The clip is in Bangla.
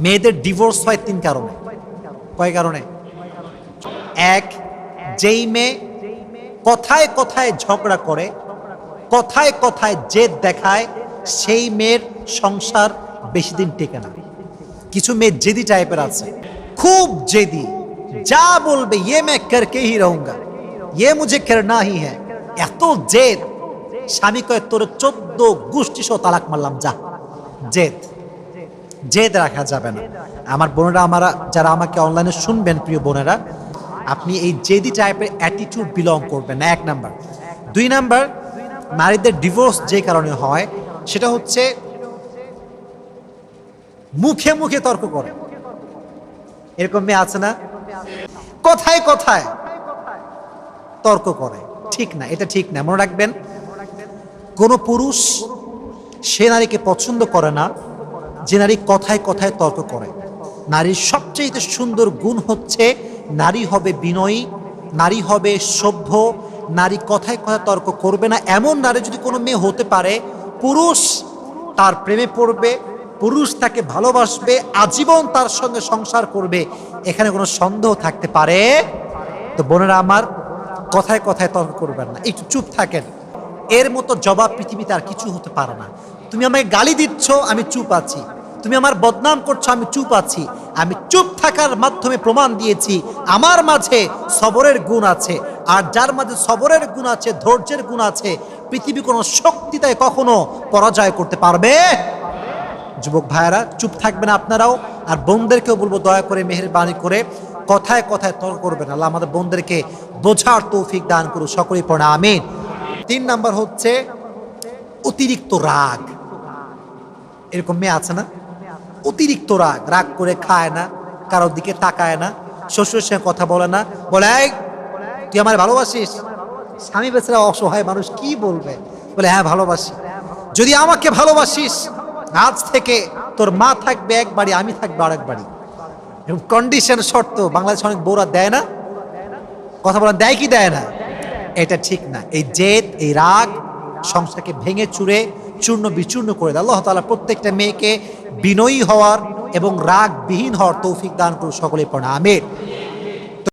মেয়েদের ডিভোর্স হয় তিন কারণে। কয় কারণে? এক, যেই মেয়ে কথায় কথায় ঝগড়া করে, কথায় কথায় জেদ দেখায়, সেই মেয়ের সংসার বেশি দিন টেকে না। কিছু মেয়ে জেদি টাইপের আছে। খুব জেদি। যা বলবে ইয়ে মে করকে হি রহুঙ্গা। ইয়ে মুঝে করনা হি হ্যাঁ এত জেদ। স্বামী কয়ে, তোর চোদ্দ গোষ্ঠী সহ তালাক মারলাম, যা। জেদ। জেদ রাখা যাবে না। আমার বোনেরা, আমার যারা আমাকে অনলাইনে শুনবেন, প্রিয় বোনেরা, আপনি এই জেদি টাইপের অ্যাটিটিউড বিলং করবেন না। এক নাম্বার। দুই নাম্বার, নারীদের ডিভোর্স যে কারণে হয়, সেটা হচ্ছে মুখে মুখে তর্ক করে। এরকম মেয়ে আছে না? কথায় কথায় তর্ক করে। ঠিক না, এটা ঠিক না, মনে রাখবেন। কোনো পুরুষ, সে নারীকে পছন্দ করে না যে নারী কথায় কথায় তর্ক করে। নারীর সবচেয়ে সুন্দর গুণ হচ্ছে নারী হবে বিনয়ী, নারী হবে সভ্য, নারী কথায় কথায় তর্ক করবে না। এমন নারী যদি কোনো মেয়ে হতে পারে, পুরুষ তার প্রেমে পড়বে, পুরুষ তাকে ভালোবাসবে, আজীবন তার সঙ্গে সংসার করবে, এখানে কোনো সন্দেহ থাকতে পারে? তো বোনেরা আমার, কথায় কথায় তর্ক করবেন না। একটু চুপ থাকেন। এর মতো জবাব পৃথিবীতে আর কিছু হতে পারে না। তুমি আমাকে গালি দিচ্ছ, আমি চুপ আছি। তুমি আমার বদনাম করছ, আমি চুপ আছি। আমি চুপ থাকার মাধ্যমে প্রমাণ দিয়েছি, আমার মাঝে সবরের গুণ আছে। আর যার মাঝে সবরের গুণ আছে, ধৈর্যের গুণ আছে, পৃথিবী কোনো শক্তি তাই কখনো পরাজয় করতে পারবে? যুবক ভাইয়েরা, চুপ থাকবেন আপনারাও। আর বোনদেরকেও বলব, দয়া করে, মেহেরবানি করে, কথায় কথায় তর্ক করবেন আল্লাহ আমাদের বোনদেরকে বোঝার তৌফিক দান করুন সকলেই পড়ে, আমিন। তিন নাম্বার হচ্ছে, অতিরিক্ত রাগ। এরকম মেয়ে আছে না? অতিরিক্ত রাগ রাগ করে খায় না, কারোর দিকে তাকায় না, শ্বশুরের সঙ্গে কথা বলে না, বলে তুই আমার ভালোবাসিস? স্বামী বেচারা অসহায় মানুষ কি বলবে? বলে হ্যাঁ ভালোবাসি। যদি আমাকে ভালোবাসিস, আজ থেকে তোর মা থাকবে এক বাড়ি, আমি থাকব আরেক বাড়ি। এরকম কন্ডিশন শর্ত বাংলাদেশ অনেক বৌরা দেয় না। কথা বলা দেয় কি দেয় না? এটা ঠিক না। এই জেদ, এই রাগ সংসারকে ভেঙে চুরে, চূর্ণ বিচূর্ণ করে দেয়। আল্লাহ তালা প্রত্যেকটা মেয়েকে বিনয়ী হওয়ার এবং রাগবিহীন হওয়ার তৌফিক দান করুন সকলে আমের